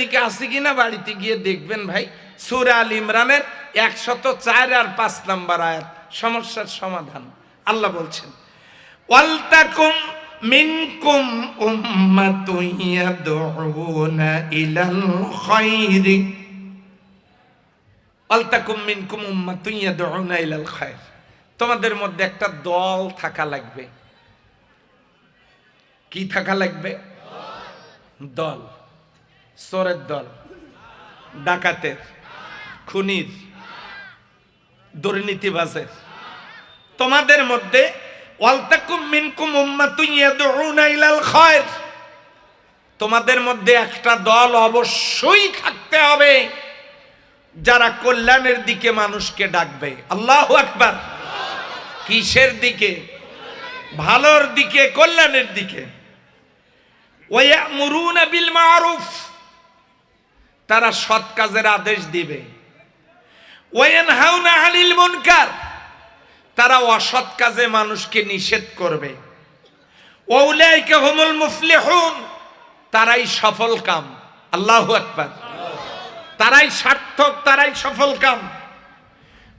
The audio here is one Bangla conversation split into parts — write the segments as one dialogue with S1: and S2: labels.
S1: দিকে আছে কিনা বাড়িতে গিয়ে দেখবেন ভাই, সুরা আল ইমরানের একশত চার আর পাঁচ নাম্বার আয়াত, সমস্যার সমাধান। আল্লাহ বলছেন তোমাদের মধ্যে একটা দল থাকা লাগবে। কি থাকা লাগবে? দল। চোরের দল, ডাকাতের, খুনির, দুর্নীতিবাজের। তোমাদের মধ্যে, ওয়ালতাকুম তোমাদের মধ্যে একটা দল অবশ্যই থাকতে হবে, যারা কল্যাণের দিকে মানুষকে ডাকবে। আল্লাহ আকবার। কিসের দিকে? ভালোর দিকে, কল্যাণের দিকে। ওয়ায়ামুরুনা বিল মারুফ। তারা সৎ কাজের আদেশ দিবে। ওয়ানহাউনা আনিল মুনকার, তারা অসৎ কাজে মানুষকে নিষেধ করবে। ওউলাইকা হুমুল মুফলিহুন, তারাই সফল কাম। আল্লাহ আকবার। তারাই সার্থক, তারাই সফল কাম।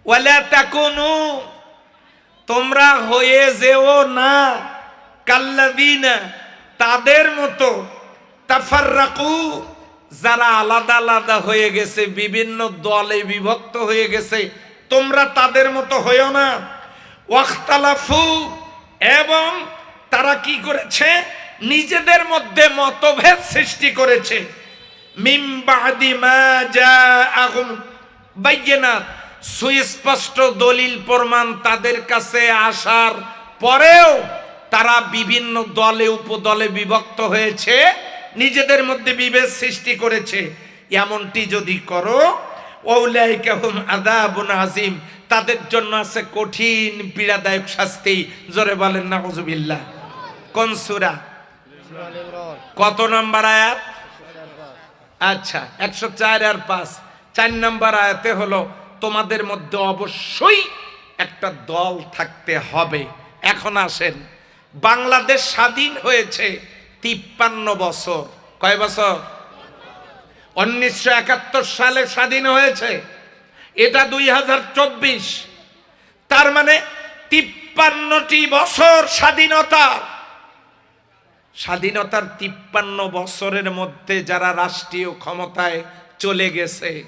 S1: ওয়ালা তাকুনু, তোমরা হয়ে যেও না। কাল্লাদিনা তাদের মতো তাফাররাকু যারা আলাদা আলাদা হয়ে গেছে, বিভিন্ন দলে বিভক্ত হয়ে গেছে, তোমরা তাদের মতো হয়েও না। ওয়াখতালাফু, এবং তারা কি করেছে? নিজেদের মধ্যে মতভেদ সৃষ্টি করেছে। সুস্পষ্ট দলিল প্রমাণ তাদের কাছে আসার পরেও তারা বিভিন্ন দলে, উপদলে বিভক্ত হয়েছে। নিজেদের মধ্যে বিভেদ সৃষ্টি করেছে। এমনটি যদি করো আদাবুন আজিম তাদের জন্য আছে কঠিন, পীড়াদায়ক শাস্তি। জোরে বলেন না হুজুবিল্লাহ কোন সূরা? কত নম্বর আয়াত? আচ্ছা একশো চার আর পাঁচ। চার নম্বর আয়াতে হলো, তোমাদের মধ্যে অবশ্যই একটা দল থাকতে হবে। এখন আসেন, বাংলাদেশ স্বাধীন হয়েছে। তিপ্পান্ন বছর। কয় বছর? উনিশশো একাত্তর সালে স্বাধীন হয়েছে। এটা দুই হাজার চব্বিশ। তার মানে তিপ্পান্নটি বছর স্বাধীনতার স্বাধীনতার তিপ্পান্ন বছরের মধ্যে যারা রাষ্ট্রীয় ক্ষমতায় চলে গেছে,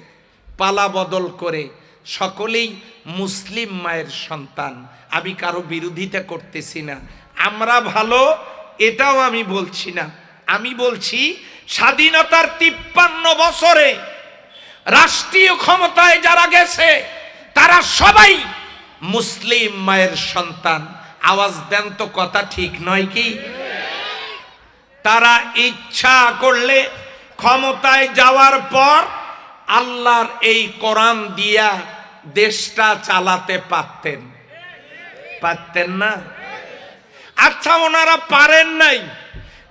S1: পালা বদল করে সকলেই মুসলিম মায়ের সন্তান। আমি কারও বিরোধিতা করতেছি না। আমরা ভালো এটাও আমি বলছি না। আমি বলছি স্বাধীনতার তিপ্পান্ন বছরে রাষ্ট্রীয় ক্ষমতায় যারা গেছে, তারা সবাই মুসলিম মায়ের সন্তান। আওয়াজ দেন তো কথা ঠিক নয় কি? তারা ইচ্ছা করলে ক্ষমতায় যাওয়ার পর আল্লাহর এই কোরআন দিয়া দেশটা চালাতে পারতেন। পারতেন না? আচ্ছা ওনারা পারেন নাই।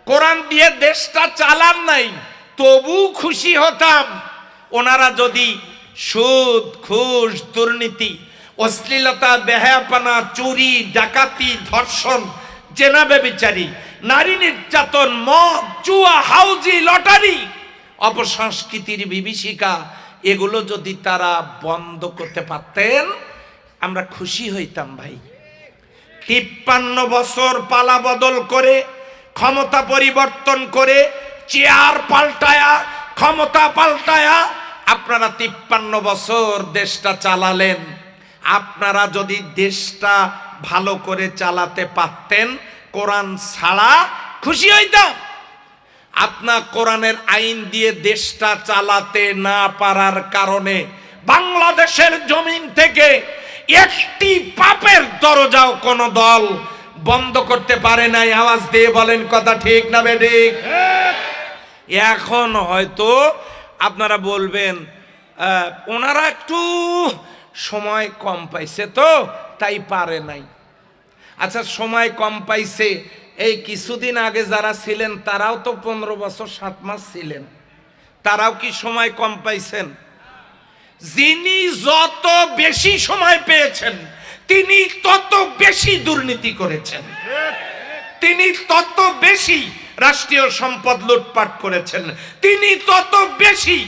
S1: কোরআন দিয়ে দেশটা চালান নাই তবু খুশি হতাম। ওনারা যদি সুদ, ঘুষ, দুর্নীতি, অশ্লীলতা, বেহায়াপানা, চুরি, ডাকাতি, ধর্ষণ জেনাবে বিচারি নারী নির্যাতন, মদ, জুয়া, হাউজি, লটারি, অপসংস্কৃতির বিভীষিকা, এগুলো যদি তারা বন্ধ করতে পারতেন, আমরা খুশি হইতাম ভাই। তিপ্পান্ন বছর পালা বদল করে, ক্ষমতা পরিবর্তন করে, চেয়ার পাল্টায়া, ক্ষমতা পাল্টায়া আপনারা তিপ্পান্ন বছর দেশটা চালালেন। আপনারা যদি দেশটা ভালো করে চালাতে পারতেন, কোরআন ছাড়া খুশি হইতাম। আপনার কোরআনের আইন দিয়ে দেশটা চালাতে না পারার কারণে বাংলাদেশের জমিন থেকে একটি পাপের দরজাও কোন দল বন্ধ করতে পারে নাই। আওয়াজ দিয়ে বলেন কথা ঠিক না বেঠিক এখন হয়তো আপনারা বলবেন ওনারা একটু সময় কম পাইছে তো, তাই পারে নাই। আচ্ছা সময় কম পাইছে। এই কিছুদিন আগে যারা ছিলেন, তারাও তো পনেরো বছর, সাত মাস ছিলেন। তারাও কি সময় কম পাইছেন? যিনি যত বেশি সময় পেয়েছেন, তিনি তত বেশি দুর্নীতি করেছেন। তিনি তত বেশি রাষ্ট্রীয় সম্পদ লুটপাট করেছেন। তিনি তত বেশি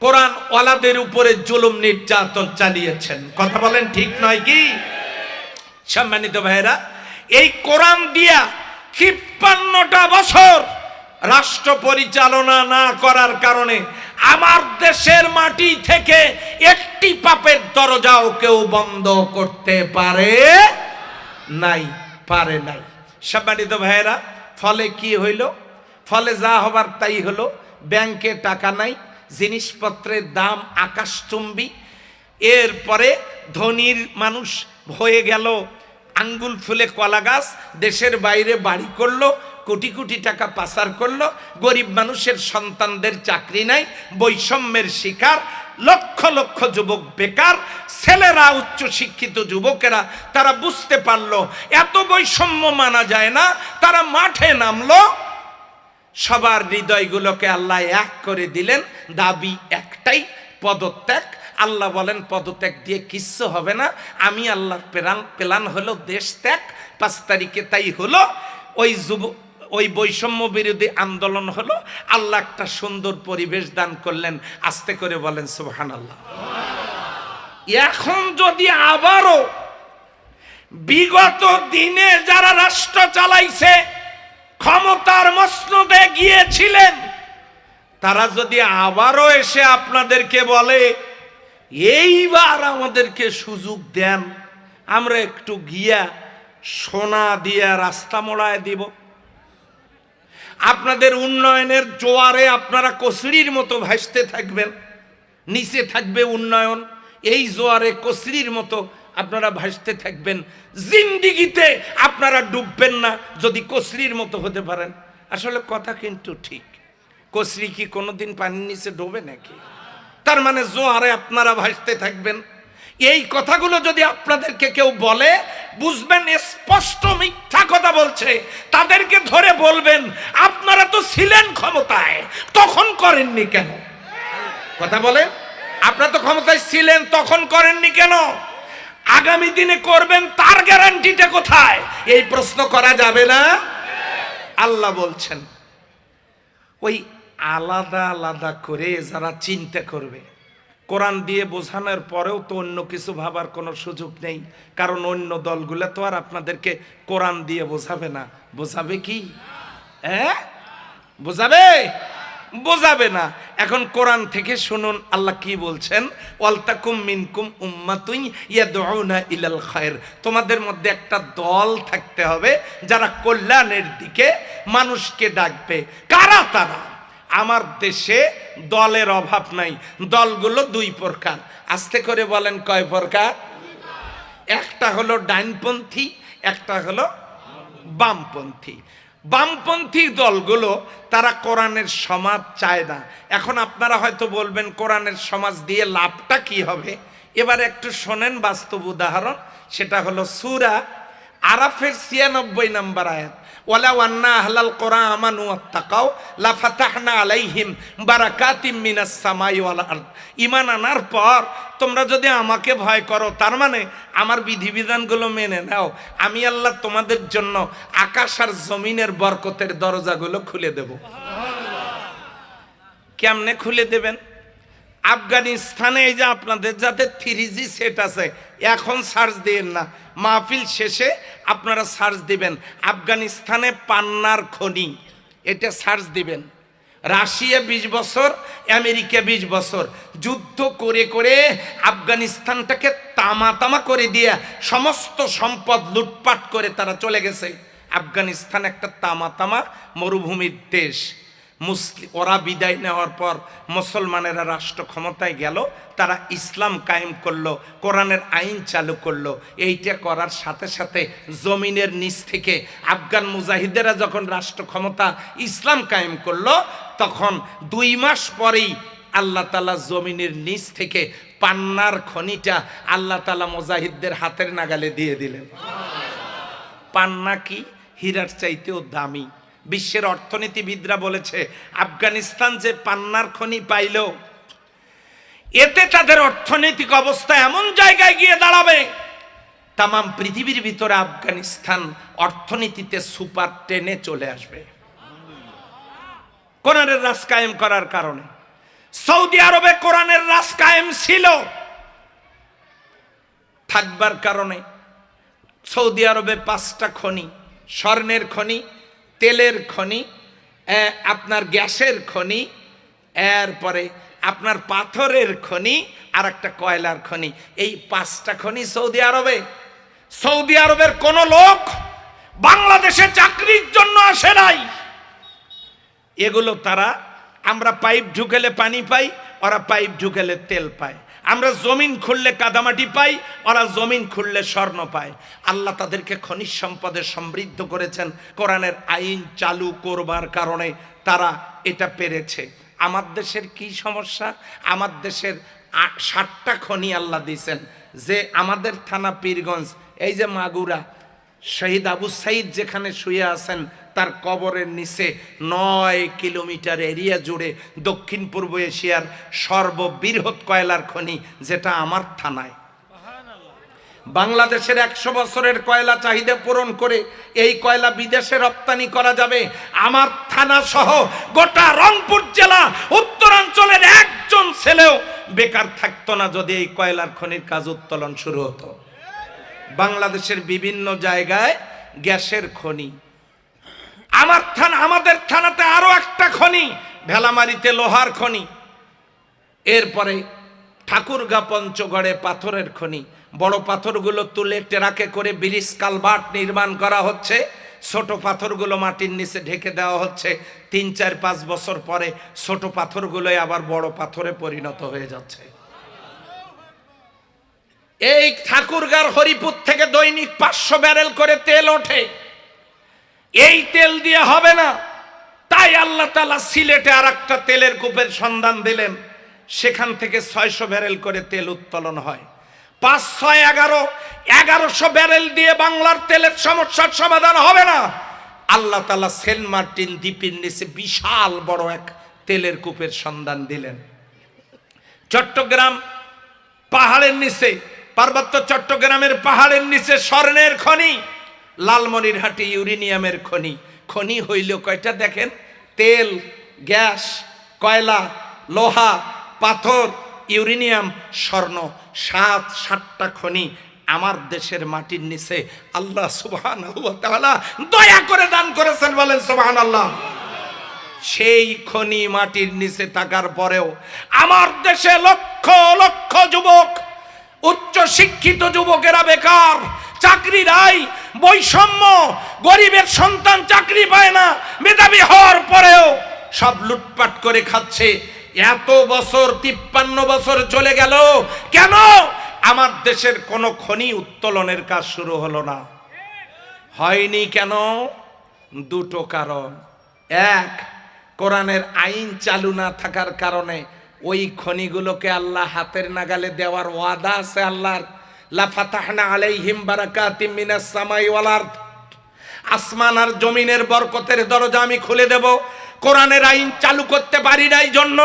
S1: কোরআন ওয়ালাদের উপরে জুলুম নির্যাতন চালিয়েছেন। কথা বলেন ঠিক নয় কি? সম্মানিত ভাইরা এই কোরআন দিয়া তিপ্পান্নটা বছর রাষ্ট্র পরিচালনা না করার কারণে আমার দেশের মাটি থেকে একটি পাপের দরজাও কেউ বন্ধ করতে পারে নাই পারে নাই। সম্মানিত ভাইয়েরা, ফলে কি হইল? ফলে যা হবার তাই হলো। ব্যাংকে টাকা নাই, জিনিসপত্রের দাম আকাশচুম্বী। এরপরে ধনির মানুষ হয়ে গেল আঙ্গুল ফুলে কলা গাছ, দেশের বাইরে বাড়ি করল, কোটি কোটি টাকা পাচার করল, গরিব মানুষের সন্তানদের চাকরি নাই, বৈষম্যের শিকার, লক্ষ লক্ষ যুবক বেকার, ছেলেরা উচ্চ শিক্ষিত যুবকেরা, তারা বুঝতে পারল, এত বৈষম্য মানা যায় না, তারা মাঠে নামলো। সবার হৃদয়গুলোকে আল্লাহ এক করে দিলেন, দাবি একটাই, পদত্যাগ আল্লাহ বলেন, পদত্যাগ দিয়ে কিচ্ছু হবে না। আমি আল্লাহর প্লান প্লান হলো দেশ ত্যাগ, পাঁচ তারিখে তাই হলো। ওই যুব, ওই বৈষম্য বিরোধী আন্দোলন হলো। আল্লাহ একটা সুন্দর পরিবেশ দান করলেন, আস্তে করে বলেন সুবহান আল্লাহ এখন যদি আবারও বিগত দিনে যারা রাষ্ট্র চালাইছে, ক্ষমতার মসনদে গিয়েছিলেন, তারা যদি আবারও এসে আপনাদেরকে বলে এইবার আমাদেরকে সুযোগ দেন। আমরা একটু গিয়া সোনা দিয়ে রাস্তা মোড়ায় দিব। আপনাদের উন্নয়নের জোয়ারে আপনারা কচড়ির মতো ভাসতে থাকবেন। নিচে থাকবে উন্নয়ন, এই জোয়ারে কচড়ির মতো আপনারা ভাসতে থাকবেন। জিন্দিগিতে আপনারা ডুববেন না, যদি কচড়ির মতো হতে পারেন। আসলে কথা কিন্তু ঠিক। কচড়ি কি কোনোদিন পানির নিচে ডোবে নাকি? তার মানে জোয়ারে আপনারা ভাসতে থাকবেন। এই কথাগুলো যদি আপনাদেরকে কেউ বলে, বুঝবেন স্পষ্ট মিথ্যা কথা বলছে। তাদেরকে ধরে বলবেন, আপনারা তো ছিলেন ক্ষমতায়, তখন করেননি কেন? কথা বলে, আপনারা তো ক্ষমতায় ছিলেন, তখন করেননি কেন? আগামী দিনে করবেন তার গ্যারান্টিটা কোথায়? এই প্রশ্ন করা যাবে না। আল্লাহ বলছেন, ওই আলাদা আলাদা করে যারা চিন্তা করবে। কোরআন দিয়ে বোঝানোর পরেও তো অন্য কিছু ভাবার কোনো সুযোগ নেই। কারণ অন্য দলগুলো তো আর আপনাদেরকে কোরআন দিয়ে বোঝাবে না। বোঝাবে কি? হ্যাঁ? বোঝাবে? বোঝাবে না। এখন কোরআন থেকে শুনুন, আল্লাহ কি বলছেন? ওয়ালতাকুম মিনকুম উম্মাতুই ইয়াদউনা ইলাল খায়র। তোমাদের মধ্যে একটা দল থাকতে হবে যারা কল্যাণের দিকে মানুষকে ডাকবে। কারা তারা? আমার দেশে দলের অভাব নাই। দলগুলো দুই প্রকার। আস্তে করে বলেন কয় প্রকার? একটা হলো ডাইনপন্থী একটা হলো বামপন্থী। বামপন্থী দলগুলো, তারা কোরআনের সমাজ চায় না। এখন আপনারা হয়তো বলবেন, কোরআনের সমাজ দিয়ে লাভটা কি হবে? এবার একটু শোনেন বাস্তব উদাহরণ, সেটা হলো সুরা আরাফের ছিয়ানব্বই নাম্বার আয়াত। ওয়ান্না আমানু আত্তাকাও আলাইহিম আনার পর তোমরা যদি আমাকে ভয় করো, তার মানে আমার বিধিবিধানগুলো মেনে নাও। আমি আল্লাহ তোমাদের জন্য আকাশ আর জমিনের বরকতের দরজাগুলো খুলে দেব। কেমনে খুলে দেবেন? আফগানিস্তানে এই যে আপনাদের যাতে থ্রি জি সেট আছে, এখন সার্চ দিন না। মাহফিল শেষে আপনারা সার্চ দিবেন, আফগানিস্তানে পান্নার খনি, এটা সার্চ দিবেন। রাশিয়া বিশ বছর, আমেরিকা বিশ বছর, যুদ্ধ করে করে আফগানিস্তানটাকে তামা তামা করে দিয়ে সমস্ত সম্পদ লুটপাট করে তারা চলে গেছে। আফগানিস্তান একটা তামা তামা মরুভূমির দেশ। মুসলিম ওরা বিদায় নেওয়ার পর মুসলমানেরা রাষ্ট্র ক্ষমতায় গেল, তারা ইসলাম কায়েম করল, কোরআনের আইন চালু করল। এইটা করার সাথে সাথে জমিনের নিচ থেকে আফগান মুজাহিদেরা যখন রাষ্ট্র ক্ষমতা, ইসলাম কায়েম করল, তখন দুই মাস পরেই আল্লাহ তালা জমিনের নিচ থেকে পান্নার খনিটা আল্লাহ তালা মুজাহিদদের হাতের নাগালে দিয়ে দিলেন। পান্না কি? হীরার চাইতেও দামি। বিশ্বের অর্থনীতিবিদরা বলেছে, আফগানিস্তান যে পান্নার খনি পাইল, এতে তাদের অর্থনৈতিক অবস্থা এমন জায়গায় গিয়ে দাঁড়াবে, তামাম পৃথিবীর ভিতরে আফগানিস্তান অর্থনীতিতে সুপার টেনে চলে আসবে। কোরআনের রাজ কায়েম করার কারণে। সৌদি আরবে কোরআনের রাজ কায়েম ছিল। থাকবার কারণে সৌদি আরবে পাঁচটা খনি, স্বর্ণের খনি তেলের খনি আপনার গ্যাসের খনি, এরপরে আপনার পাথরের খনি আর একটা কয়লার খনি। এই পাঁচটা খনি সৌদি আরবে। সৌদি আরবের কোন লোক বাংলাদেশে চাকরির জন্য আসে নাই। এগুলো তারা, আমরা পাইপ ঢুকেলে পানি পাই, ওরা পাইপ ঢুকেলে তেল পায়। আমরা জমিন খুললে কাদামাটি পাই, ওরা জমিন খুললে স্বর্ণ পায়। আল্লাহ তাদেরকে খনিজ সম্পদে সমৃদ্ধ করেছেন। কোরআনের আইন চালু করবার কারণে তারা এটা পেরেছে। আমার দেশের কি সমস্যা? আমার দেশের ষাটটা খনি আল্লাহ দিয়েছেন। যে আমাদের থানা পীরগঞ্জ, এই যে মাগুরা শহীদ আবু সাইদ যেখানে শুয়ে আছেন, তার কবরের নিচে নয় কিলোমিটার এরিয়া জুড়ে দক্ষিণ পূর্ব এশিয়ার সর্ববৃহৎ কয়লার খনি যেটা আমার থানায়। বাংলাদেশের একশো বছরের কয়লা চাহিদা পূরণ করে এই কয়লা বিদেশে রপ্তানি করা যাবে। আমার থানা সহ গোটা রংপুর জেলা, উত্তরাঞ্চলের একজন ছেলেও বেকার থাকতো না যদি এই কয়লার খনির কাজ উত্তোলন শুরু হতো। বাংলাদেশের বিভিন্ন জায়গায় গ্যাসের খনি। আমার থানা, আমাদের থানাতে আরও একটা খনি, ভেলামারিতে লোহার খনি। এরপরে ঠাকুরগা পঞ্চগড়ে পাথরের খনি। বড় পাথরগুলো তুলে টেরাকে করে ব্রিজ কালভার্ট নির্মাণ করা হচ্ছে। ছোট পাথরগুলো মাটির নিচে ঢেকে দেওয়া হচ্ছে। তিন, চার, পাঁচ বছর পরে ছোট পাথরগুলোই আবার বড় পাথরে পরিণত হয়ে যাচ্ছে। এই ঠাকুরগার হরিপুর থেকে দৈনিক পাঁচশো ব্যারেল করে তেল ওঠে। এই তেল দিয়ে হবে না। তাই আল্লাহ তালা সিলেটে আর একটা তেলের কূপের সন্ধান দিলেন। সেখান থেকে ছয়শো ব্যারেল করে তেল উত্তোলন হয়। পাঁচ, ছয়, এগারো, এগারোশো ব্যারেল দিয়ে বাংলার তেলের সমস্যার সমাধান হবে না। আল্লাহ তালা সেন্ট মার্টিন দ্বীপের নিচে বিশাল বড় এক তেলের কূপের সন্ধান দিলেন। চট্টগ্রাম পাহাড়ের নিচে পার্বত্য চট্টগ্রামের পাহাড়ের নিচে স্বর্ণের খনি লালমনিরহাটি ইউরেনিয়ামের খনি। খনি হইল কয়টা দেখেন? তেল, গ্যাস, কয়লা, লোহা, পাথর, ইউরেনিয়াম, স্বর্ণ। সাত, সাতটা খনি আমার দেশের মাটির নিচে। আল্লাহ সুবহান দয়া করে দান করেছেন বলেন সুবহান আল্লাহ সেই খনি মাটির নিচে থাকার পরেও আমার দেশে লক্ষ লক্ষ যুবক উচ্চ শিক্ষিত যুবকেরা বেকার, চাকরি নাই, বৈষম্য, গরিবের সন্তান চাকরি পায় না, মেধাবী হওয়ার পরেও সব লুটপাট করে খাচ্ছে। এত বছর, তিপ্পান্ন বছর চলে গেল, কেন? আমার দেশের কোনো খনি উত্তোলনের কাজ শুরু হলো না। হয়নি কেন? দুটো কারণ। এক, কোরআনের আইন চালু না থাকার কারণে ওই খনিগুলোকে আল্লাহ হাতের নাগালে দেওয়ার ওয়াদা আছে আল্লাহর। লাফাতাহনা আলাইহিম বারাকাতিম মিনাস সামাই আসমান আর জমিনের বরকতের দরজা আমি খুলে দেব। কোরআনের আইন চালু করতে পারি নাই জন্য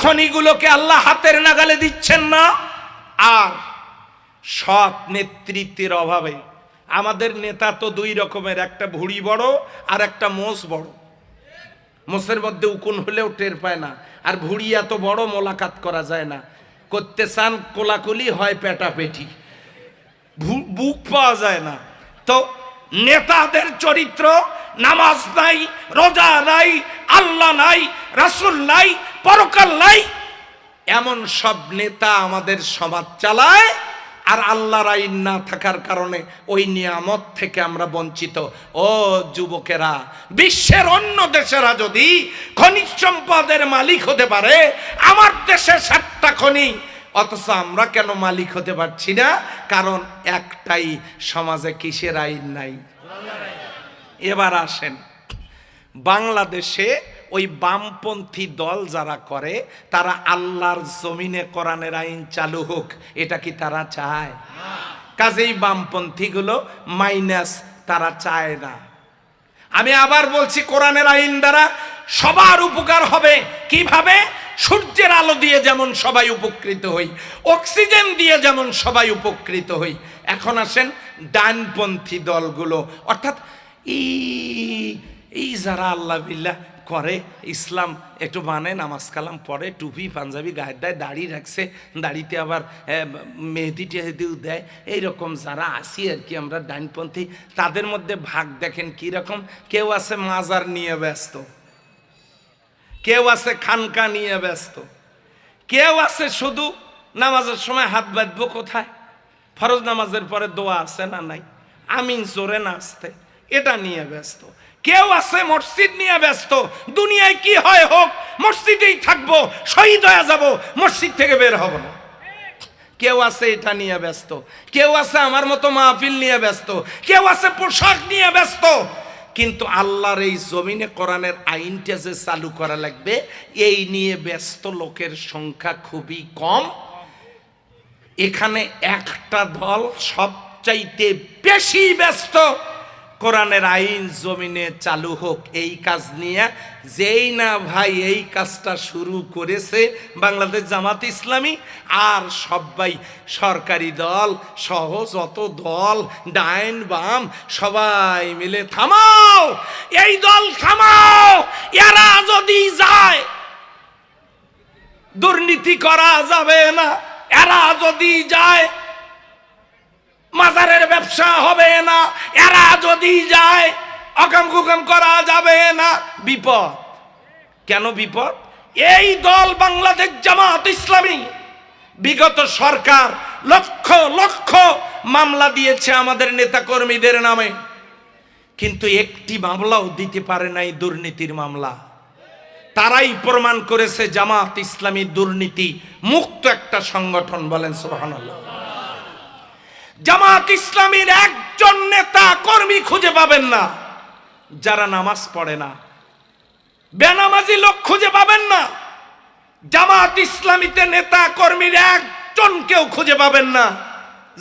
S1: খনিগুলোকে আল্লাহ হাতের নাগালে দিচ্ছেন না। আর সৎ নেতৃত্বের অভাবে আমাদের নেতা তো দুই রকমের, একটা ভুড়ি বড় আর একটা মোষ বড়। মোষের মধ্যে উকুন হলেও টের পায় না। আর ভুড়ি এত বড় মোলাকাত করা যায় না। করতে চান কোলাকুলি হয় পেটা পেটি ভু- বুক পাওয়া যায় না। তো নেতাদের চরিত্র, নামাজ নাই, রোজা নাই, আল্লাহ নাই, রাসুল নাই, পরকাল নাই, এমন সব নেতা আমাদের সমাজ চালায়। আর আল্লাহর আইন না থাকার কারণে ওই নিয়ামত থেকে আমরা বঞ্চিত। ও যুবকেরা, বিশ্বের অন্য দেশেরা যদি খনিজ সম্পদের মালিক হতে পারে, আমার দেশে সাতটা খনি। অথচ আমরা কেন মালিক হতে পারছি না? কারণ একটাই, সমাজে কিসের আইন নাই? এবার আসেন। বাংলাদেশে ওই বামপন্থী দল যারা করে, তারা আল্লাহর জমিনে কোরআনের আইন চালু হোক, এটা কি তারা চায়? কাজেই বামপন্থীগুলো মাইনাস তারা চায় না। আমি আবার বলছি, কোরআনের আইন দ্বারা সবার উপকার হবে। কীভাবে? সূর্যের আলো দিয়ে যেমন সবাই উপকৃত হই, অক্সিজেন দিয়ে যেমন সবাই উপকৃত হই। এখন আসেন ডানপন্থী দলগুলো। অর্থাৎ এই এই যারা আল্লাহ বিল্লাহ করে, ইসলাম একটু মানে নামাজ কালাম পড়ে, টুপি, পাঞ্জাবি, গায়ের দেয়, দাড়ি রাখছে, দাড়িতে আবার মেহেদি টেহেদিও দেয়, এইরকম যারা আসি আর কি আমরা ডাইনপন্থী তাদের মধ্যে ভাগ দেখেন কীরকম কেউ আছে মাজার নিয়ে ব্যস্ত, কেউ আছে খানকা নিয়ে ব্যস্ত, কেউ আছে শুধু নামাজের সময় হাত বাঁধবো কোথায়? ফরজ নামাজের পরে দোয়া আছে না নাই? আমিন জোরে না আসতে এটা নিয়ে ব্যস্ত। কেউ আছে মসজিদ নিয়ে ব্যস্ত। দুনিয়ায় কি হয় হোক, মসজিদেই থাকব, শহীদ হয়ে যাব, মসজিদ থেকে বের হব না। কেউ আছে এটা নিয়ে ব্যস্ত। কেউ আছে আমার মতো মাহফিল নিয়ে ব্যস্ত। কেউ আছে পোশাক নিয়ে ব্যস্ত। কিন্তু আল্লাহর এই জমিনে কোরআনের আইনটা যে চালু করা লাগবে, এই নিয়ে ব্যস্ত লোকের সংখ্যা খুবই কম। এখানে একটা দল সবচাইতে বেশি ব্যস্ত। কোরআনের আইন জমিনে চালু হোক, এই কাজ নিয়ে যেই না ভাই এই কাজটা শুরু করেছে বাংলাদেশ জামাত ইসলামী, আর সবাই সরকারি দল, সহ যত দল, ডাইন বাম, সবাই মিলে থামাও, এই দল থামাও, এরা যদি যায়, দুর্নীতি করা যাবে না, এরা যদি যায় মাজারের ব্যবসা হবে না। এরা যদি যায়, অকাম কুকাম করা যাবে না। বিপদ। কেন বিপদ? এই দল বাংলাদেশ জামাত ইসলামী। বিগত সরকার লক্ষ লক্ষ মামলা দিয়েছে আমাদের নেতাকর্মীদের নামে। কিন্তু একটি মামলাও দিতে পারে নাই দুর্নীতির মামলা। তারাই প্রমাণ করেছে জামাত ইসলামী দুর্নীতি মুক্ত একটা সংগঠন বলেন সুবহানাল্লাহ। জামাত ইসলামীর একজন নেতা কর্মী খুঁজে পাবেন না, যারা নামাজ পড়ে না। বেনামাজি লোক খুঁজে পাবেন না, জামাত ইসলামীতে নেতা কর্মীর একজন কেউ খুঁজে পাবেন না,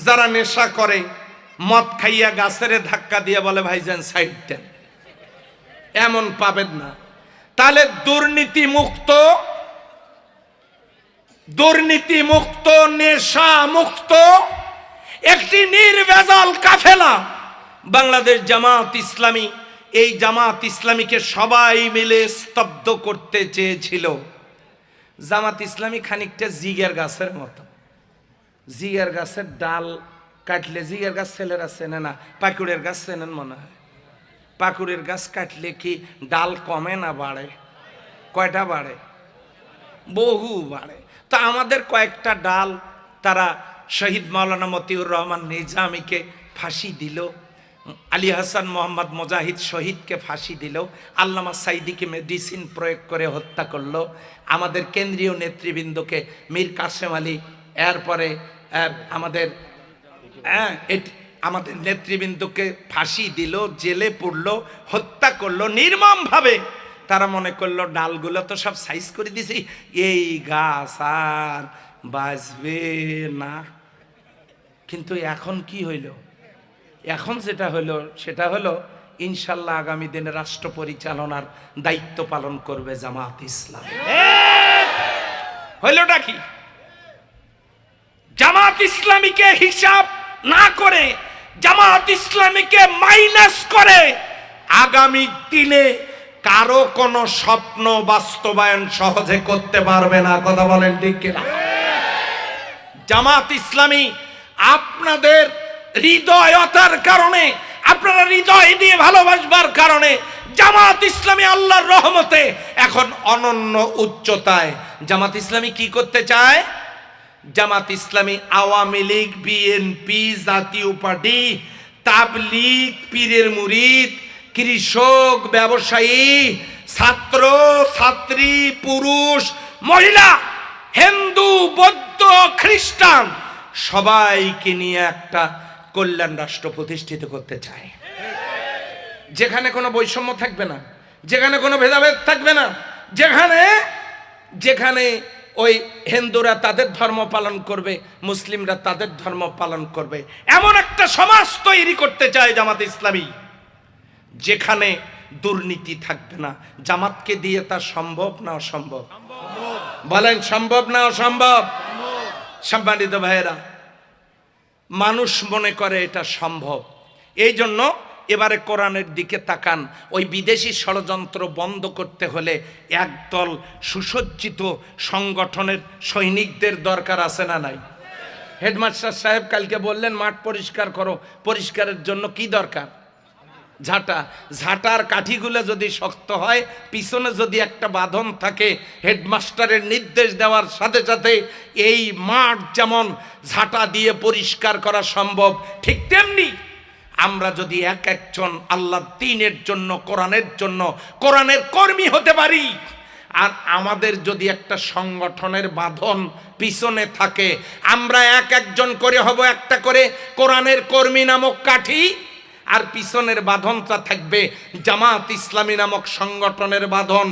S1: যারা নেশা করে, মদ খাইয়া গাছের ধাক্কা দিয়ে বলে, ভাইজান, সাইড দেন। এমন পাবেন না। তাহলে দুর্নীতি মুক্ত দুর্নীতি মুক্ত নেশা মুক্ত একটি নির্ভেজাল কাফেলা। বাংলাদেশ জামাত ইসলামী এই জামাত ইসলামীকে সবাই মিলে স্তব্ধ করতে চেয়েছিল। জামাত ইসলামী খানিকটা জিগের গাছের মতো। জিগের গাছের ডাল কাটলে জিগের গাছ ছেলেরা চেনে না, পাকুড়ের গাছ চেনেন মনে হয়। পাকুড়ের গাছ কাটলে কি ডাল কমে না বাড়ে? কয়টা বাড়ে? বহু বাড়ে। তা আমাদের কয়েকটা ডাল তারা শহীদ মাওলানা মতিউর রহমান নিজামীকে ফাঁসি দিল। আলী হাসান মোহাম্মদ মুজাহিদ শহীদকে ফাঁসি দিল। আল্লামা সাইদিকে মেডিসিন প্রয়োগ করে হত্যা করল। আমাদের কেন্দ্রীয় নেতৃবৃন্দকে মীর কাসেম আলী এরপরে আমাদের হ্যাঁ আমাদের নেতৃবৃন্দকে ফাঁসি দিল, জেলে পুড়লো, হত্যা করল নির্মমভাবে। তারা মনে করল, ডালগুলো তো সব সাইজ করে দিছি। এই গাছ আর বাঁচবে না। কিন্তু এখন কি হইল? এখন যেটা হলো সেটা হলো ইনশাল্লাহ আগামী দিনে রাষ্ট্র পরিচালনার দায়িত্ব পালন করবে জামাত ইসলাম। হইলটা কি? জামাত ইসলামীকে হিসাব না করে, জামাত ইসলামীকে মাইনাস করে, আগামী দিনে কারও কোনো স্বপ্ন বাস্তবায়ন সহজে করতে পারবে না, কথা বলেন ঠিক কিনা? জামাত ইসলামী আপনাদের হৃদয়তার কারণে, আপনারা হৃদয় দিয়ে ভালোবাসবার কারণে জামাত ইসলামী আল্লাহর রহমতে এখন অনন্য উচ্চতায়। জামাত ইসলামী কি করতে চায়? Jamaat Islami Awami League, BNP, Jatiya party, তাবলিগ, পীরের মুরিদ, কৃষক, ব্যবসায়ী, ছাত্র, ছাত্রী, পুরুষ, মহিলা, হিন্দু, বৌদ্ধ, খ্রিস্টান সবাইকে নিয়ে একটা কল্যাণ রাষ্ট্র প্রতিষ্ঠিত করতে চায়। যেখানে কোনো বৈষম্য থাকবে না, যেখানে কোনো ভেদাভেদ থাকবে না, যেখানে যেখানে ওই হিন্দুরা তাদের ধর্ম পালন করবে, মুসলিমরা তাদের ধর্ম পালন করবে, এমন একটা সমাজ তৈরি করতে চায় জামাত ইসলামী, যেখানে দুর্নীতি থাকবে না, জামাতকে দিয়ে তা সম্ভব না অসম্ভব? বলেন, সম্ভব না অসম্ভব? সম্মানিত ভাইয়েরা, মানুষ মনে করে এটা সম্ভব। এই জন্য এবারে কোরআনের দিকে তাকান। ওই বিদেশি ষড়যন্ত্র বন্ধ করতে হলে একদল সুসজ্জিত সংগঠনের সৈনিকদের দরকার আছে না নাই? হেডমাস্টার সাহেব কালকে বললেন, মাঠ পরিষ্কার করো, পরিষ্কারের জন্য কি দরকার? ঝাঁটা, ঝাঁটার কাঠিগুলো যদি শক্ত হয়, পিছনে যদি একটা বাঁধন থাকে, হেডমাস্টারের নির্দেশ দেওয়ার সাথে সাথে এই মাঠ যেমন ঝাঁটা দিয়ে পরিষ্কার করা সম্ভব, ঠিক তেমনি আমরা যদি এক একজন আল্লাহ দিনের জন্য, কোরআনের জন্য, কোরআনের কর্মী হতে পারি। আর আমাদের যদি একটা সংগঠনের বাঁধন পিছনে থাকে, আমরা এক একজন করে হব একটা করে কোরআনের কর্মী নামক কাঠি। আর পিছনের বাঁধনটা থাকবে জামাত ইসলামী নামক সংগঠনের বাঁধন।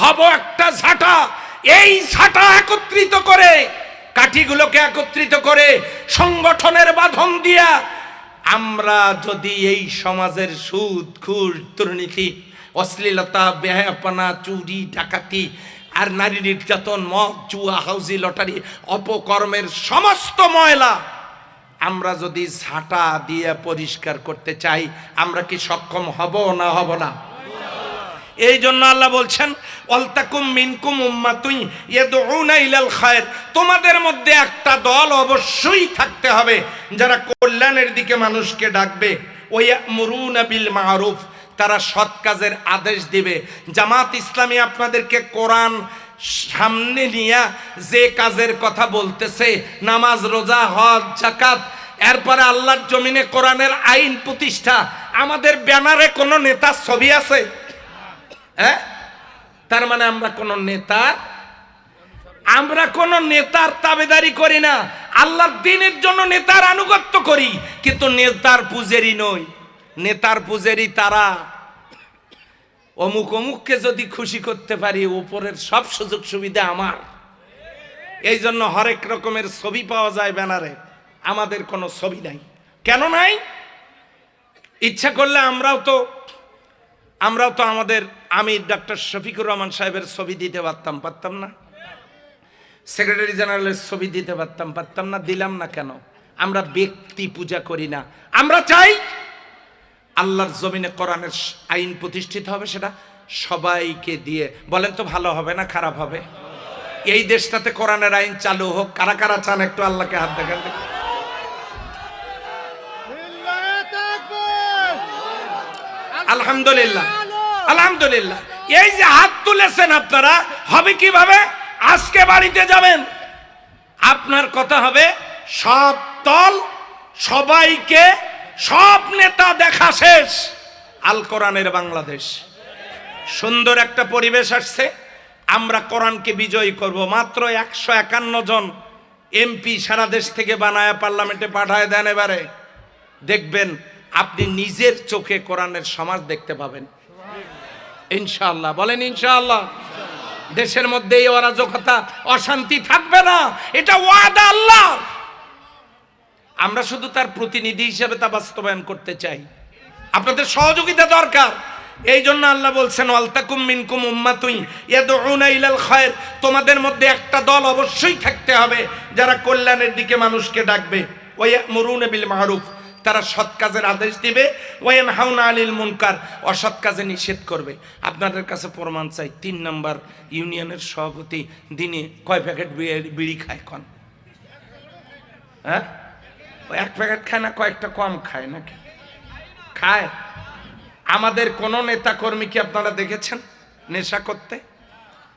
S1: হব একটা ঝাঁটা। এই ঝাঁটা একত্রিত করে, কাঠিগুলোকে একত্রিত করে সংগঠনের বাঁধন দিয়া আমরা যদি এই সমাজের সুদ খুর দুর্নীতি, অশ্লীলতা বেহাপনা চুরি, ডাকাতি আর নারী নির্যাতন, মদ, জুয়া, হাউজি, লটারি, অপকর্মের সমস্ত ময়লা আমরা যদি ঝাঁটা দিয়ে পরিষ্কার করতে চাই, আমরা কি সক্ষম হব না হব না? এই জন্য আল্লাহ বলছেন অলতাকুম মিনকুম উম্মাতুই ইয়াদউনা ইলাল তোমাদের মধ্যে একটা দল অবশ্যই থাকতে হবে, যারা কল্যাণের দিকে মানুষকে ডাকবে। ওয়ামুরুনা বিল মারুফ, তারা সৎ কাজের আদেশ দিবে। জামাত ইসলামী আপনাদেরকে কোরআন সামনে নিয়ে যে কাজের কথা বলতেছে, নামাজ, রোজা, হজ জাকাত এরপরে আল্লাহর জমিনে কোরআনের আইন প্রতিষ্ঠা, আমাদের ব্যানারে কোনো নেতার ছবি আছে? হ্যাঁ তার মানে আমরা কোন নেতার আমরা কোন নেতার তাবেদারি করি না। আল্লাহর দিনের জন্য নেতার আনুগত্য করি, কিন্তু নেতার পূজেরি নই। নেতার পূজেরি তারা। অমুক অমুককে যদি খুশি করতে পারি, উপরের সব সুযোগ সুবিধা আমার। এই জন্য হরেক রকমের ছবি পাওয়া যায় ব্যানারে। আমাদের কোনো ছবি নাই। কেন নাই? ইচ্ছা করলে আমরাও তো আমরাও তো আমাদের আমি ডক্টর শফিকুর রহমান সাহেবের ছবি দিতে পারতাম পারতাম না। সেক্রেটারি জেনারেলের ছবি দিতে পারতাম পারতাম না, দিলাম না কেন? আমরা ব্যক্তি পূজা করি না। আমরা চাই আল্লাহর জমিনে কোরআনের আইন প্রতিষ্ঠিত হবে সেটা সবাইকে দিয়ে। বলেন তো ভালো হবে না খারাপ হবে? এই দেশটাতে কোরআনের আইন চালু হোক, কারা কারা চান একটু আল্লাহকে হাত দেখান আলহামদুলিল্লাহ আলহামদুলিল্লাহ। এই যে হাত তুলেছেন আপনারা, হবে কীভাবে? আজকে বাড়িতে যাবেন। আপনার কথা হবে, সব দল সবাইকে সব নেতা দেখা শেষ। আল কোরআনের বাংলাদেশ। সুন্দর একটা পরিবেশ আসছে। আমরা কোরআনকে বিজয়ী করব। মাত্র একশো একান্ন জন এমপি সারা দেশ থেকে বানায় পার্লামেন্টে পাঠায় দেন এবারে। দেখবেন, আপনি নিজের চোখে কোরআনের সমাজ দেখতে পাবেন। ইনশাআল্লাহ। বলেন ইনশাআল্লাহ। দেশের মধ্যে এই অরাজকতা, অশান্তি থাকবে না। এটা ওয়াদা আল্লাহ আমরা শুধু তার প্রতিনিধি হিসেবে তা বাস্তবায়ন করতে চাই। আপনাদের সহযোগিতা দরকার। এই জন্য আল্লাহ বলছেন আলতাকুম মিনকুম উম্মাতুই ইয়াদউনা ইলাল খায়র। তোমাদের মধ্যে একটা দল অবশ্যই থাকতে হবে, যারা কল্যাণের দিকে মানুষকে ডাকবে। ওয়ায়ামুরুনা বিল মারুফ, তারা সৎ কাজের আদেশ দিবে। ওয়ান হাউনা আলিল মুনকার, অসৎ কাজে নিষেধ করবে। আপনাদের কাছে প্রমাণ চাই, তিন নম্বর ইউনিয়নের সভাপতি দিনে কয় প্যাকেট বিড়ি- খায় কন? হ্যাঁ? এক প্যাকেট খায় না, কয়েকটা কম খায় নাকি? খায়। আমাদের কোন নেতা কর্মী কি আপনারা দেখেছেন নেশা করতে?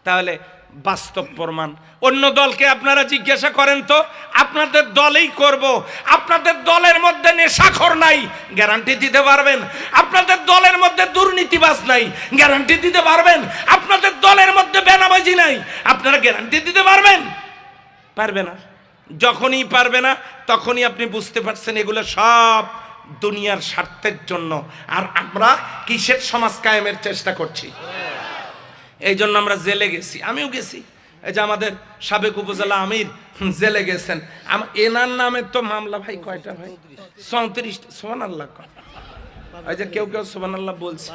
S1: তাহলে বাস্তব প্রমাণ। অন্য দলকে আপনারা জিজ্ঞাসা করেন তো, আপনাদের দলেই করব। আপনাদের দলের মধ্যে নেশাখর নাই, গ্যারান্টি দিতে পারবেন। আপনাদের দলের মধ্যে দুর্নীতিবাজ নাই, গ্যারান্টি দিতে পারবেন। আপনাদের দলের মধ্যে বেনাবাজি নাই, আপনারা গ্যারান্টি দিতে পারবেন? পারবে না। যখনই পারবে না, তখনই আপনি বুঝতে পারছেন এগুলো সব দুনিয়ার স্বার্থের জন্য। আর আমরা কিসের সমাজ কায়েমের চেষ্টা করছি? এই জন্য আমরা জেলে গেছি। আমিও গেছি। এই যে আমাদের সাবেক উপজেলা আমির জেলে গেছেন। এনার নামে তো মামলা ভাই কয়টা ভাই? চৌত্রিশ সোহান আল্লাহ। ওই যে কেউ কেউ সোহান আল্লাহ বলছে।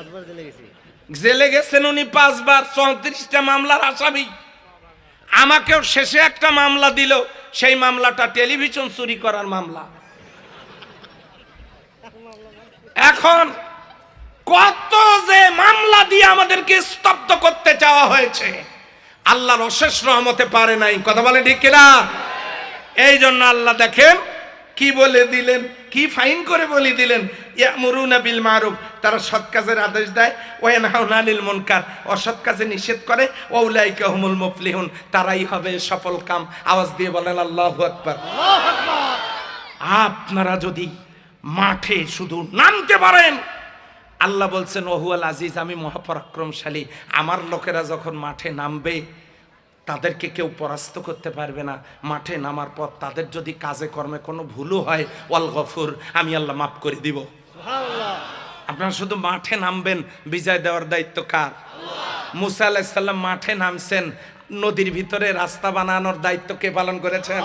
S1: জেলে গেছেন উনি পাঁচবার, চৌত্রিশটা মামলার আসামি। আমাকেও শেষে একটা মামলা দিল। সেই মামলাটা টেলিভিশন চুরি করার মামলা। এখন কত যে মামলা দিয়ে আমাদেরকে স্তব্ধ করতে চাওয়া হয়েছে, আল্লাহর অশেষ রহমতে পারে নাই। কথা বলে ঠিক কিনা? এই জন্য আল্লাহ দেখেন কি বলে দিলেন। কি ফাইন করে বলে দিলেন? ইয়ামুরুনা বিল মারুফ। তারা সৎ কাজের আদেশ দেয়। ওয়ানহাউনা আনিল মুনকার। অসৎ কাজে নিষেধ করে। ওউলাইকা হুমুল মুফলিহুন। তারাই হবে সফল কাম। আওয়াজ দিয়ে বলেন আল্লাহু আকবার। আপনারা যদি মাঠে শুধু নামতে পারেন আল্লাহ বলছেন ওহুয়াল আজিজ আমি মহাপরাক্রমশালী। আমার লোকেরা যখন মাঠে নামবে তাদেরকে কেউ পরাস্ত করতে পারবে না। মাঠে নামার পর তাদের যদি কাজে কর্মে কোনো ভুলও হয় ওয়াল গফুর আমি আল্লাহ মাফ করে দিব। আপনারা শুধু মাঠে নামবেন বিজয় দেওয়ার দায়িত্ব কার? মুসা আলাইসাল্লাম মাঠে নামছেন নদীর ভিতরে রাস্তা বানানোর দায়িত্ব কে পালন করেছেন?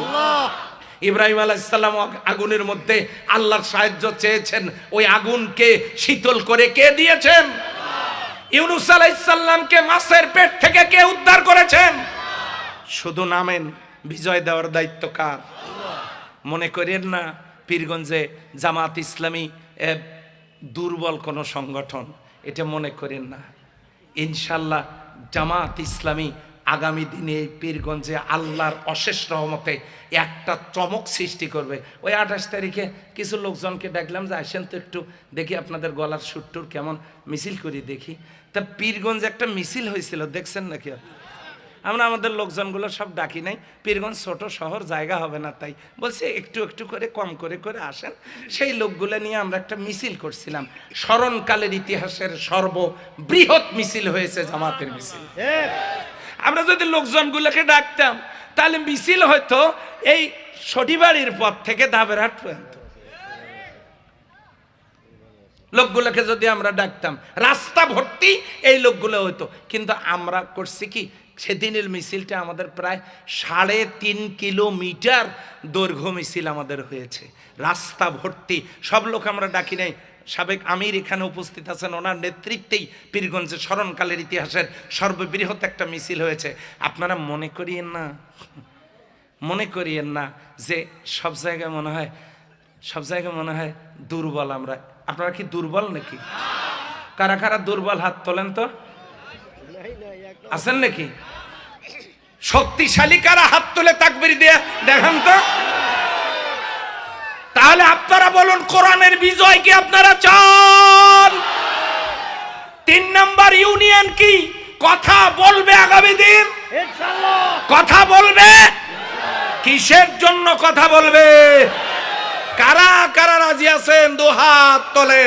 S1: ইব্রাহিম আলাইসাল্লাম আগুনের মধ্যে আল্লাহর সাহায্য চেয়েছেন ওই আগুনকে শীতল করে কে দিয়েছেন? ইউনুস আলাইসাল্লামকে মাছের পেট থেকে কে উদ্ধার করেছেন? শুধু নামেন, বিজয় দেওয়ার দায়িত্ব কার? মনে করেন না পীরগঞ্জে জামাত ইসলামী দুর্বল কোনো সংগঠন, এটা মনে করেন না। ইনশাল্লাহ জামাত ইসলামী আগামী দিনে পীরগঞ্জে আল্লাহর অশেষ রহমতে একটা চমক সৃষ্টি করবে। ওই আঠাশ তারিখে কিছু লোকজনকে ডাকলাম যে, আসেন তো একটু দেখি আপনাদের গলার সুট্টুর কেমন মিছিল করি দেখি। তা পীরগঞ্জে একটা মিছিল হয়েছিল, দেখছেন নাকি? আপনি? আমরা আমাদের লোকজনগুলো সব ডাকি নাই। পীরগঞ্জ ছোট শহর, জায়গা হবে না তাই। বলছে, একটু একটু করে, কম করে করে আসেন। সেই লোকগুলো নিয়ে আমরা একটা মিছিল করছিলাম। স্মরণকালের ইতিহাসের সর্ববৃহৎ মিছিল হয়েছে জামাতের মিছিল। আমরা যদি লোকজনগুলোকে ডাকতাম, তাহলে মিছিল হয়তো এই সটিবাড়ির পর থেকে দাবেরহাট পর্যন্ত। লোকগুলোকে যদি আমরা ডাকতাম, রাস্তা ভর্তি এই লোকগুলো হতো কিন্তু আমরা করছি কি? সেদিনের মিছিলটা আমাদের প্রায় সাড়ে তিন কিলোমিটার দৈর্ঘ্য মিছিল আমাদের হয়েছে। রাস্তা ভর্তি। সব লোক আমরা ডাকি নাই। সাবেক আমির এখানে উপস্থিত আছেন, ওনার নেতৃত্বেই পীরগঞ্জের স্মরণকালের ইতিহাসের সর্ববৃহৎ একটা মিছিল হয়েছে। আপনারা মনে করিয়েন না, মনে করিয়েন না যে সব জায়গায় মনে হয়, সব জায়গায় মনে হয় দুর্বল আমরা। আপনারা কি দুর্বল নাকি? কারা কারা দুর্বল হাত তোলেন তো? আছেন নাকি? শক্তিশালী কারা হাত তুলে তাকবির দিয়ে দেখান তো। তাহলে আপনারা বলুন কোরআনের বিজয় কি আপনারা চান? তিন নাম্বার ইউনিয়ন কি? কথা বলবে আগামী দিন। কথা বলবে? কিসের জন্য কথা বলবে? কারা কারা রাজি আছেন? দু হাত তোলে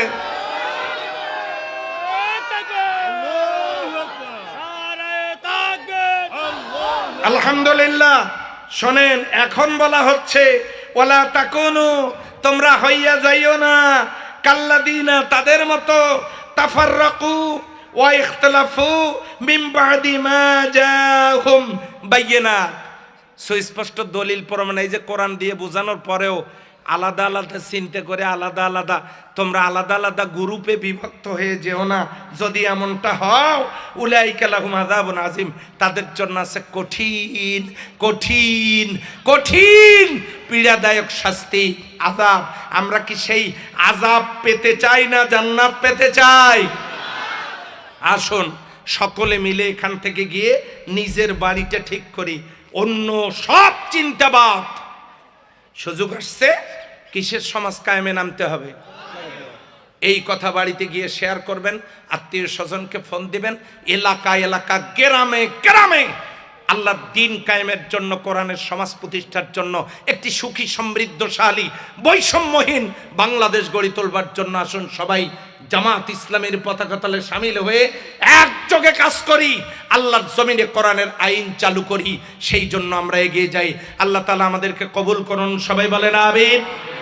S1: আলহামদুলিল্লাহ। শোনেন, এখন বলা হচ্ছে ওলা তাকুনু, তোমরা হইয়া যাইও না। কাল্লাদিনা, তাদের মতো তাফাররাকু, ওয়া ইখতালাফু মিন বাদি মা জাহুম। বাইয়িনাত। সুস্পষ্ট দলিল প্রমাণ, এই যে কোরআন দিয়ে বোঝানোর পরেও আলাদা আলাদা চিন্তা করে আলাদা আলাদা, তোমরা আলাদা আলাদা গ্রুপে বিভক্ত হয়ে যেও না। যদি এমনটা হও উলাই কালাহুম আযাবুন আজিম তাদের জন্য আছে কঠিন কঠিন কঠিন পীড়াদায়ক শাস্তি, আযাব। আমরা কি সেই আজাব পেতে চাই না জান্নাত পেতে চাই? আসুন, সকলে মিলে এখান থেকে গিয়ে নিজের বাড়িটা ঠিক করি। অন্য সব চিন্তাবাদ সুযোগ আসছে, কিসের সমাজ কায়েমে নামতে হবে? এই কথা বাড়িতে গিয়ে শেয়ার করবেন, আত্মীয় স্বজনকে ফোন দিবেন, এলাকা এলাকা, গ্রামে গ্রামে। আল্লাহর দিন কায়েমের জন্য, কোরআনের সমাজ প্রতিষ্ঠার জন্য একটি সুখী, সমৃদ্ধশালী, বৈষম্যহীন বাংলাদেশ গড়ি তোলবার জন্য আসুন সবাই জামাত ইসলামের পতাকা তলে সামিল হয়ে একযোগে কাজ করি, আল্লাহর জমিনে কোরআনের আইন চালু করি, সেই জন্য আমরা এগিয়ে যাই। আল্লাহ তালা আমাদেরকে কবুল করুন, সবাই বলেন আবির